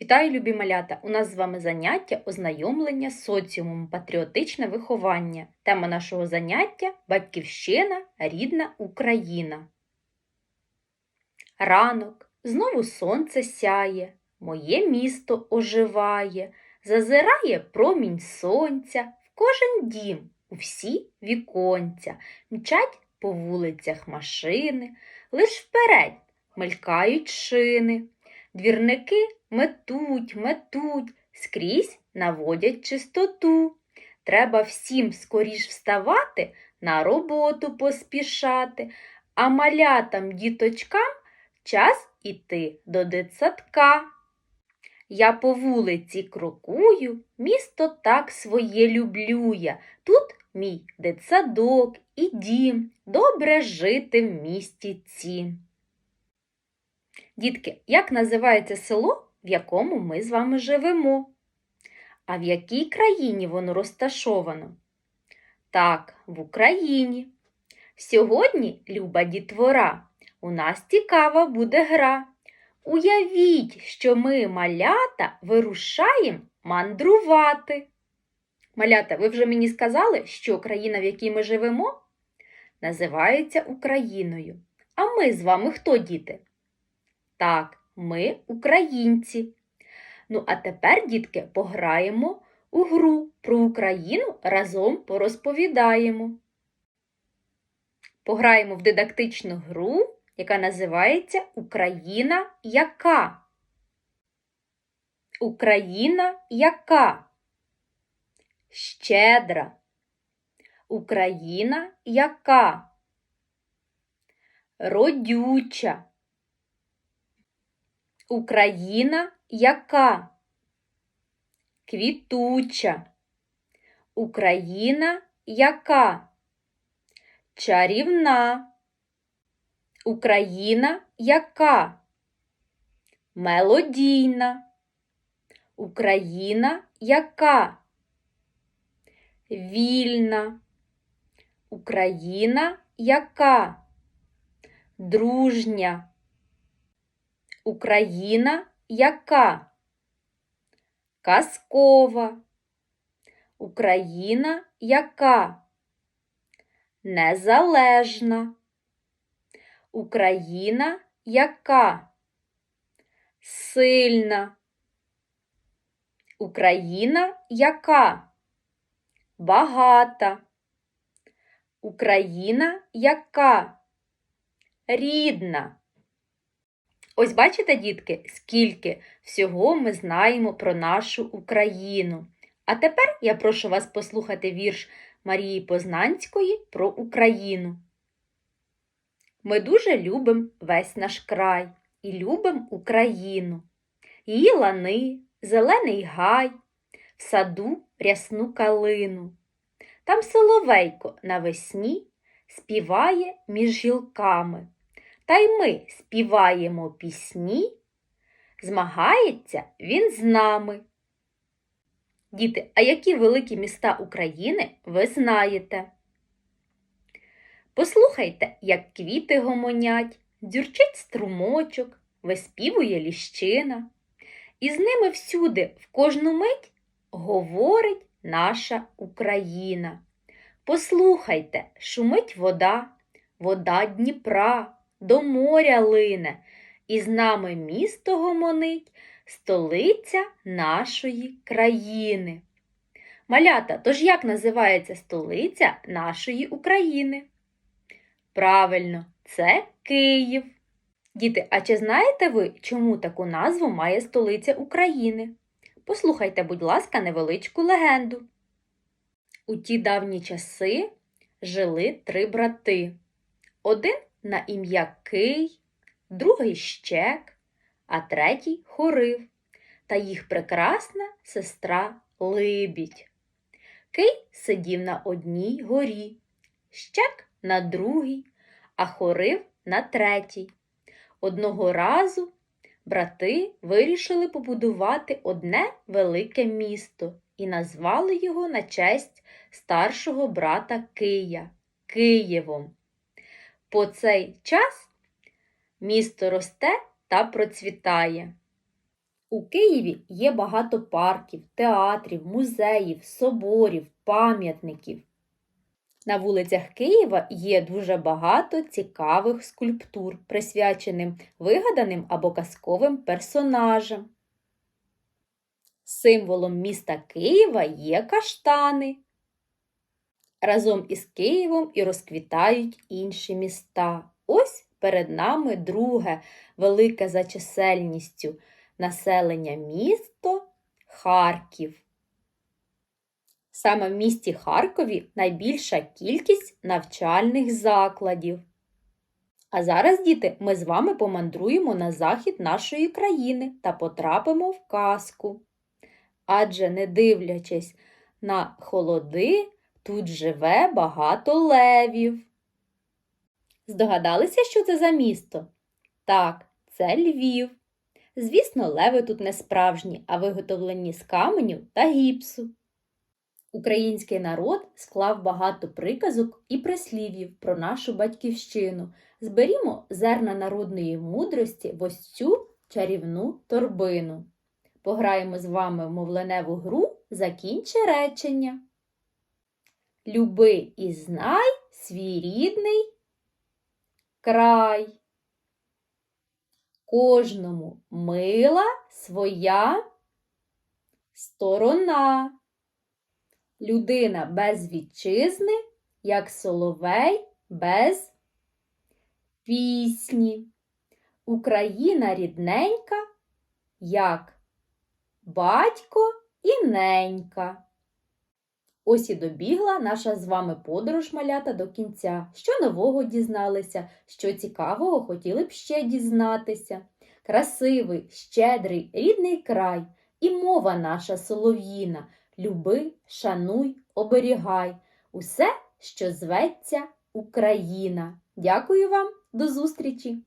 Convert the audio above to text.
Вітаю, любі малята! У нас з вами заняття ознайомлення з соціумом, патріотичне виховання. Тема нашого заняття Батьківщина, рідна Україна. Ранок, знову сонце сяє, моє місто оживає, зазирає промінь сонця в кожен дім, у всі віконця, мчать по вулицях машини, лиш вперед мелькають шини. Двірники метуть, метуть, скрізь наводять чистоту. Треба всім скоріш вставати, на роботу поспішати, а малятам діточкам час іти до дитсадка. Я по вулиці крокую, місто так своє люблю я. Тут мій дитсадок і дім, добре жити в місті цім. Дітки, як називається село, в якому ми з вами живемо? А в якій країні воно розташовано? Так, в Україні. Сьогодні, люба дітвора, у нас цікава буде гра. Уявіть, що ми, малята, вирушаємо мандрувати. Малята, ви вже мені сказали, що країна, в якій ми живемо, називається Україною. А ми з вами хто, діти? Так, ми українці. Ну, а тепер, дітки, пограємо у гру про Україну разом порозповідаємо. Пограємо в дидактичну гру, яка називається Україна яка? Україна яка? Щедра. Україна яка? Родюча. Україна яка? Квітуча. Україна яка? Чарівна. Україна яка? Мелодійна. Україна яка? Вільна. Україна яка? Дружня. Україна яка? Казкова. Україна яка? Незалежна. Україна яка? Сильна. Україна яка? Багата. Україна яка? Рідна. Ось бачите, дітки, скільки всього ми знаємо про нашу Україну. А тепер я прошу вас послухати вірш Марії Познанської про Україну. Ми дуже любимо весь наш край і любимо Україну. Її лани, зелений гай, в саду рясну калину. Там соловейко навесні співає між гілками. Та й ми співаємо пісні, змагається він з нами. Діти, а які великі міста України ви знаєте? Послухайте, як квіти гомонять, дзюрчить струмочок, виспівує ліщина. І з ними всюди, в кожну мить, говорить наша Україна. Послухайте, шумить вода, вода Дніпра до моря лине, і з нами місто гомонить, столиця нашої країни. Малята, тож як називається столиця нашої України? Правильно, це Київ. Діти, а чи знаєте ви, чому таку назву має столиця України? Послухайте, будь ласка, невеличку легенду. У ті давні часи жили три брати. Один на ім'я Кий, другий щек, а третій хорив та їх прекрасна сестра Либідь. Кий сидів на одній горі, щек на другій, а хорив на третій. Одного разу брати вирішили побудувати одне велике місто і назвали його на честь старшого брата Кия Києвом. По цей час місто росте та процвітає. У Києві є багато парків, театрів, музеїв, соборів, пам'ятників. На вулицях Києва є дуже багато цікавих скульптур, присвяченим вигаданим або казковим персонажам. Символом міста Києва є каштани. Разом із Києвом і розквітають інші міста. Ось перед нами друге велике за чисельністю населення місто Харків. Саме в місті Харкові найбільша кількість навчальних закладів. А зараз, діти, ми з вами помандруємо на захід нашої країни та потрапимо в казку. Адже, не дивлячись на холоди, тут живе багато левів. Здогадалися, що це за місто? Так, це Львів. Звісно, леви тут не справжні, а виготовлені з каменю та гіпсу. Український народ склав багато приказок і прислів'їв про нашу батьківщину. Зберімо зерна народної мудрості в ось цю чарівну торбину. Пограємо з вами в мовленеву гру Закінчи речення. Люби і знай свій рідний край. Кожному мила своя сторона. Людина без вітчизни, як соловей без пісні. Україна рідненька, як батько і ненька. Ось і добігла наша з вами подорож малята до кінця. Що нового дізналися, що цікавого хотіли б ще дізнатися. Красивий, щедрий, рідний край і мова наша солов'їна. Люби, шануй, оберігай усе, що зветься Україна. Дякую вам, до зустрічі!